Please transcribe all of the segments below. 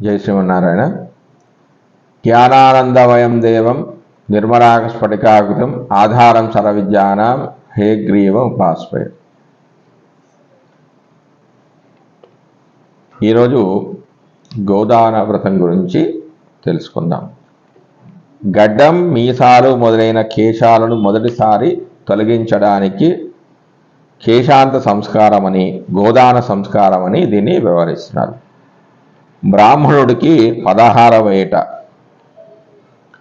ஜெய் ஸ்ரீமன் நாராயண. ஞானானந்தமயம் தேவம். నిర్మలాకస్ఫటికాకృతం ఆధారం సర్వవిద్యానాం హేగ్రీవం ఉపాస్మయ ఈరోజు గోదాన వ్రతం గురించి తెలుసుకుందాం. గడ్డం మీసాలు మొదలైన కేశాలను మొదటిసారి తొలగించడానికి కేశాంత సంస్కారం అని గోదాన సంస్కారం అని దీన్ని వివరిస్తున్నారు. బ్రాహ్మణుడికి పదహారవ ఏట.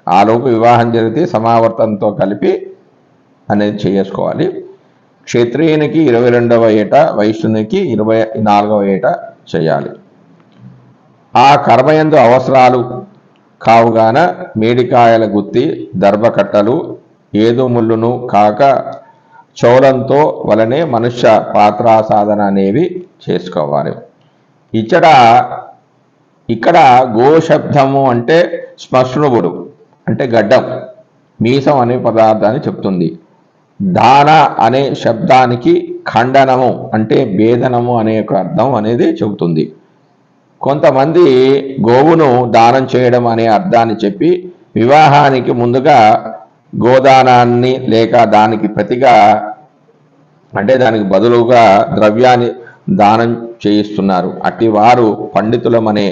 ఆలోపు వివాహం జరిగితే సమావర్తంతో కలిపి అనేది చేసుకోవాలి. క్షత్రియునికి ఇరవై రెండవ ఏట వైశ్యునికి ఇరవై నాలుగవ ఏట చేయాలి. ఆ కర్మయందు అవసరాలు కావుగాన మేడికాయల గుత్తి దర్భకట్టలు ఏదో ముళ్ళును కాక చౌలంతో వలనే మనుష్య పాత్రాసాధన అనేవి చేసుకోవాలి. ఇచ్చట ఇక్కడ గోశబ్దము అంటే శ్మశ్రువుడు అంటే గడ్డం మీసం అనే పదార్థాన్ని చెప్తుంది. దాన అనే శబ్దానికి ఖండనము అంటే భేదనము అనే ఒక అర్థం అనేది చెబుతుంది. కొంతమంది గోవును దానం చేయడం అనే అర్థాన్ని చెప్పి వివాహానికి ముందుగా గోదానాన్ని లేక దానికి ప్రతిగా అంటే దానికి బదులుగా ద్రవ్యాన్ని దానం చేయిస్తున్నారు. అట్టి వారు పండితులమనే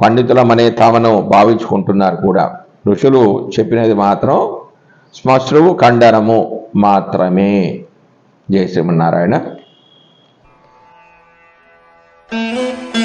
పండితులమనే తామను భావించుకుంటున్నారు కూడా ఋషులు చెప్పినది మాత్రం శ్మశ్రువు ఖండనము మాత్రమే జయ శ్రీమన్నారాయణ Thank you.